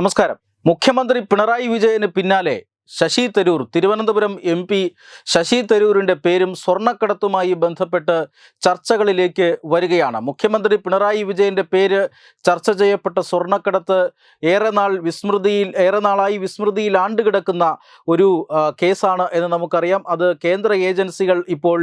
നമസ്കാരം. മുഖ്യമന്ത്രി പിണറായി വിജയന് പിന്നാലെ ശശി തരൂർ. തിരുവനന്തപുരം എം പി ശശി തരൂരിന്റെ പേരും സ്വർണക്കടത്തുമായി ബന്ധപ്പെട്ട് ചർച്ചകളിലേക്ക് വരികയാണ്. മുഖ്യമന്ത്രി പിണറായി വിജയന്റെ പേര് ചർച്ച ചെയ്യപ്പെട്ട സ്വർണക്കടത്ത് ഏറെ നാൾ വിസ്മൃതിയിൽ ഏറെ നാളായി വിസ്മൃതിയിൽ ആണ്ടുകിടക്കുന്ന ഒരു കേസാണ് എന്ന് നമുക്കറിയാം. അത് കേന്ദ്ര ഏജൻസികൾ ഇപ്പോൾ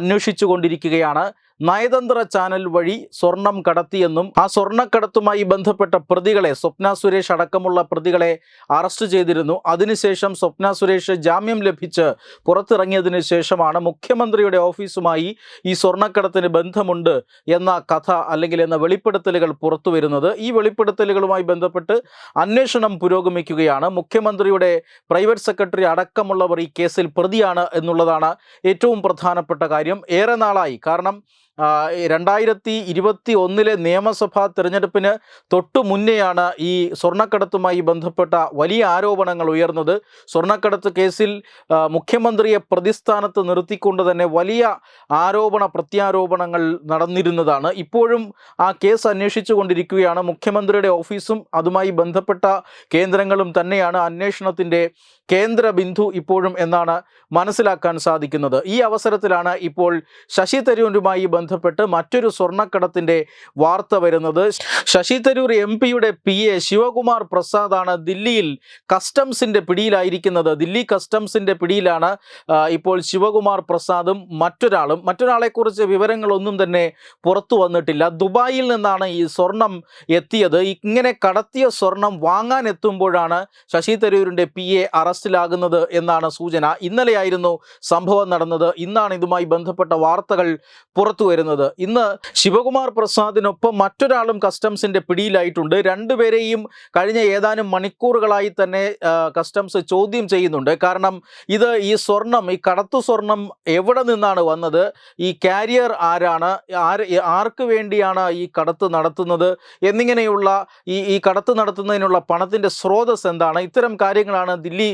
അന്വേഷിച്ചു കൊണ്ടിരിക്കുകയാണ് നയതന്ത്ര ചാനൽ വഴി സ്വർണം കടത്തിയെന്നും ആ സ്വർണക്കടത്തുമായി ബന്ധപ്പെട്ട പ്രതികളെ സ്വപ്ന സുരേഷ് അടക്കമുള്ള പ്രതികളെ അറസ്റ്റ് ചെയ്തിരുന്നു. അതിനുശേഷം സ്വപ്ന സുരേഷ് ജാമ്യം ലഭിച്ച് പുറത്തിറങ്ങിയതിന് ശേഷമാണ് മുഖ്യമന്ത്രിയുടെ ഓഫീസുമായി ഈ സ്വർണക്കടത്തിന് ബന്ധമുണ്ട് എന്ന കഥ അല്ലെങ്കിൽ എന്ന വെളിപ്പെടുത്തലുകൾ പുറത്തു വരുന്നത് ഈ വെളിപ്പെടുത്തലുകളുമായി ബന്ധപ്പെട്ട് അന്വേഷണം പുരോഗമിക്കുകയാണ്. മുഖ്യമന്ത്രിയുടെ പ്രൈവറ്റ് സെക്രട്ടറി അടക്കമുള്ളവർ ഈ കേസിൽ പ്രതിയാണ് എന്നുള്ളതാണ് ഏറ്റവും പ്രധാനപ്പെട്ട കാര്യം. ഏറെ നാളായി. കാരണം രണ്ടായിരത്തി ഇരുപത്തി ഒന്നിലെ നിയമസഭാ തിരഞ്ഞെടുപ്പിന് തൊട്ടു മുന്നെയാണ് ഈ സ്വർണക്കടത്തുമായി ബന്ധപ്പെട്ട വലിയ ആരോപണങ്ങൾ ഉയർന്നത്. സ്വർണക്കടത്ത് കേസിൽ മുഖ്യമന്ത്രിയെ പ്രതിസ്ഥാനത്ത് നിർത്തിക്കൊണ്ട് തന്നെ വലിയ ആരോപണ പ്രത്യാരോപണങ്ങൾ നടന്നിരുന്നതാണ്. ഇപ്പോഴും ആ കേസ് അന്വേഷിച്ചു കൊണ്ടിരിക്കുകയാണ്. മുഖ്യമന്ത്രിയുടെ ഓഫീസും അതുമായി ബന്ധപ്പെട്ട കേന്ദ്രങ്ങളും തന്നെയാണ് അന്വേഷണത്തിന്റെ കേന്ദ്ര ബിന്ദു ഇപ്പോഴും എന്നാണ് മനസ്സിലാക്കാൻ സാധിക്കുന്നത്. ഈ അവസരത്തിലാണ് ഇപ്പോൾ ശശി തരൂരുമായി ബന്ധപ്പെട്ട് മറ്റൊരു സ്വർണക്കടത്തിന്റെ വാർത്ത വരുന്നത്. ശശി തരൂർ എം പിയുടെ പി എ ശിവകുമാർ പ്രസാദാണ് ദില്ലിയിൽ കസ്റ്റംസിന്റെ പിടിയിലായിരിക്കുന്നത്. ദില്ലി കസ്റ്റംസിന്റെ പിടിയിലാണ് ഇപ്പോൾ ശിവകുമാർ പ്രസാദും മറ്റൊരാളും. മറ്റൊരാളെക്കുറിച്ച് വിവരങ്ങളൊന്നും തന്നെ പുറത്തു വന്നിട്ടില്ല. ദുബായിൽ നിന്നാണ് ഈ സ്വർണം എത്തിയത്. ഇങ്ങനെ കടത്തിയ സ്വർണം വാങ്ങാൻ എത്തുമ്പോഴാണ് ശശി തരൂരിന്റെ പി എ അറസ്റ്റിലാകുന്നത് എന്നാണ് സൂചന. ഇന്നലെയായിരുന്നു സംഭവം നടന്നത്. ഇന്നാണ് ഇതുമായി ബന്ധപ്പെട്ട വാർത്തകൾ പുറത്തു വരുന്നത്. ഇന്ന് ശിവകുമാർ പ്രസാദിനൊപ്പം മറ്റൊരാളും കസ്റ്റംസിന്റെ പിടിയിലായിട്ടുണ്ട്. രണ്ടുപേരെയും കഴിഞ്ഞ ഏതാനും മണിക്കൂറുകളായി തന്നെ കസ്റ്റംസ് ചോദ്യം ചെയ്യുന്നുണ്ട്. കാരണം ഇത് ഈ സ്വർണം ഈ കടത്തു സ്വർണം എവിടെ നിന്നാണ് വന്നത്? ഈ കാരിയർ ആരാണ്? ആര് ആർക്ക് വേണ്ടിയാണ് ഈ കടത്ത് നടത്തുന്നത്? എന്നിങ്ങനെയുള്ള ഈ ഈ കടത്ത് നടത്തുന്നതിനുള്ള പണത്തിന്റെ സ്രോതസ് എന്താണ്? ഇത്തരം കാര്യങ്ങളാണ് ദില്ലി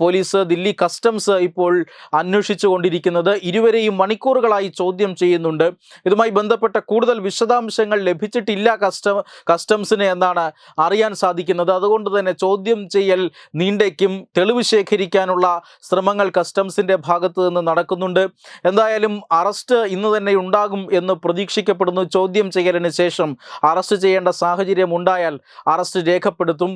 പോലീസ് ദില്ലി കസ്റ്റംസ് ഇപ്പോൾ അന്വേഷിച്ചു കൊണ്ടിരിക്കുന്നത് ഇരുവരെയും മണിക്കൂറുകളായി ചോദ്യം ചെയ്യുന്നുണ്ട്. ഇതുമായി ബന്ധപ്പെട്ട കൂടുതൽ വിശദാംശങ്ങൾ ലഭിച്ചിട്ടില്ല കസ്റ്റം കസ്റ്റംസിന് എന്നാണ് അറിയാൻ സാധിക്കുന്നത്. അതുകൊണ്ട് തന്നെ ചോദ്യം ചെയ്യൽ നീണ്ടേക്കും തെളിവ് ശേഖരിക്കാനുള്ള ശ്രമങ്ങൾ കസ്റ്റംസിന്റെ ഭാഗത്ത് നിന്ന് നടക്കുന്നുണ്ട്. എന്തായാലും അറസ്റ്റ് ഇന്ന് തന്നെ ഉണ്ടാകും എന്ന് പ്രതീക്ഷിക്കപ്പെടുന്നു. ചോദ്യം ചെയ്യലിന് ശേഷം അറസ്റ്റ് ചെയ്യേണ്ട സാഹചര്യം ഉണ്ടായാൽ അറസ്റ്റ് രേഖപ്പെടുത്തും.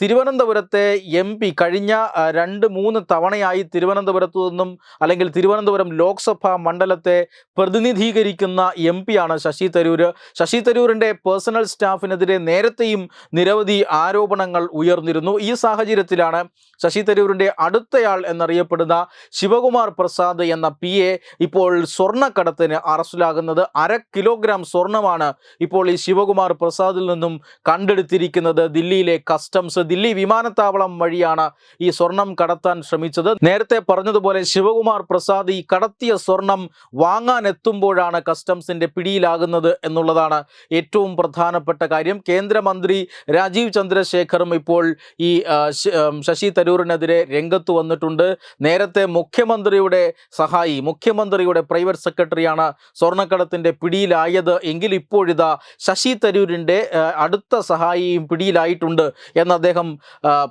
തിരുവനന്തപുരത്തെ എം പി കഴിഞ്ഞ രണ്ട് മൂന്ന് തവണയായി തിരുവനന്തപുരത്തു നിന്നും അല്ലെങ്കിൽ തിരുവനന്തപുരം ലോക്സഭാ മണ്ഡലത്തെ പ്രതിനിധീകരിക്കുന്ന എം പിയാണ് ശശി തരൂർ ശശി തരൂരിന്റെ പേഴ്സണൽ സ്റ്റാഫിനെതിരെ നേരത്തെയും നിരവധി ആരോപണങ്ങൾ ഉയർന്നിരുന്നു. ഈ സാഹചര്യത്തിലാണ് ശശി തരൂരിന്റെ അടുത്തയാൾ എന്നറിയപ്പെടുന്ന ശിവകുമാർ പ്രസാദ് എന്ന പി ഇപ്പോൾ സ്വർണക്കടത്തിന് അറസ്റ്റിലാകുന്നത്. അര കിലോഗ്രാം സ്വർണമാണ് ഇപ്പോൾ ഈ ശിവകുമാർ പ്രസാദിൽ നിന്നും കണ്ടെടുത്തിരിക്കുന്നത്. ദില്ലിയിലെ കസ്റ്റംസ് ദില്ലി വിമാനത്താവളം വഴിയാണ് ഈ സ്വർണം കടത്താൻ ശ്രമിച്ചത്. നേരത്തെ പറഞ്ഞതുപോലെ ശിവകുമാർ പ്രസാദ് ഈ കടത്തിയ സ്വർണം വാങ്ങാൻ എത്തുമ്പോഴാണ് കസ്റ്റംസിന്റെ പിടിയിലാകുന്നത് എന്നുള്ളതാണ് ഏറ്റവും പ്രധാനപ്പെട്ട കാര്യം. കേന്ദ്രമന്ത്രി രാജീവ് ചന്ദ്രശേഖറും ഇപ്പോൾ ഈ ശശി തരൂരിനെതിരെ രംഗത്ത് വന്നിട്ടുണ്ട്. നേരത്തെ മുഖ്യമന്ത്രിയുടെ സഹായി മുഖ്യമന്ത്രിയുടെ പ്രൈവറ്റ് സെക്രട്ടറിയാണ് സ്വർണക്കടത്തിന്റെ പിടിയിലായത് എങ്കിൽ ഇപ്പോഴിതാ ശശി തരൂരിന്റെ അടുത്ത സഹായിയും പിടിയിലായിട്ടുണ്ട് എന്ന് അദ്ദേഹം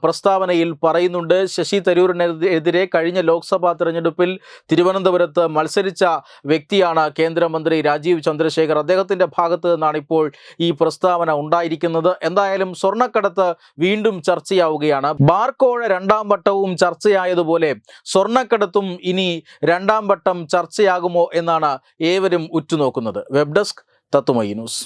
പ്രസ്താവനയിൽ പറയുന്നുണ്ട്. ശശി തരൂരിനെതിരെ കഴിഞ്ഞ ലോക്സഭാ തിരഞ്ഞെടുപ്പിൽ തിരുവനന്തപുരത്ത് മത്സരിച്ച വ്യക്തിയാണ് കേന്ദ്രമന്ത്രി രാജീവ് ചന്ദ്രശേഖർ അദ്ദേഹത്തിന്റെ ഭാഗത്ത് നിന്നാണ് ഇപ്പോൾ ഈ പ്രസ്താവന ഉണ്ടായിരിക്കുന്നത്. എന്തായാലും സ്വർണക്കടത്ത് വീണ്ടും ചർച്ചയാവുകയാണ്. ബാർക്കോഴ രണ്ടാം വട്ടവും ചർച്ചയായതുപോലെ സ്വർണക്കടത്തും ഇനി രണ്ടാം വട്ടം ചർച്ചയാകുമോ എന്നാണ് ഏവരും ഉറ്റുനോക്കുന്നത്. വെബ് ഡെസ്ക് തത്തുമൈ ന്യൂസ്.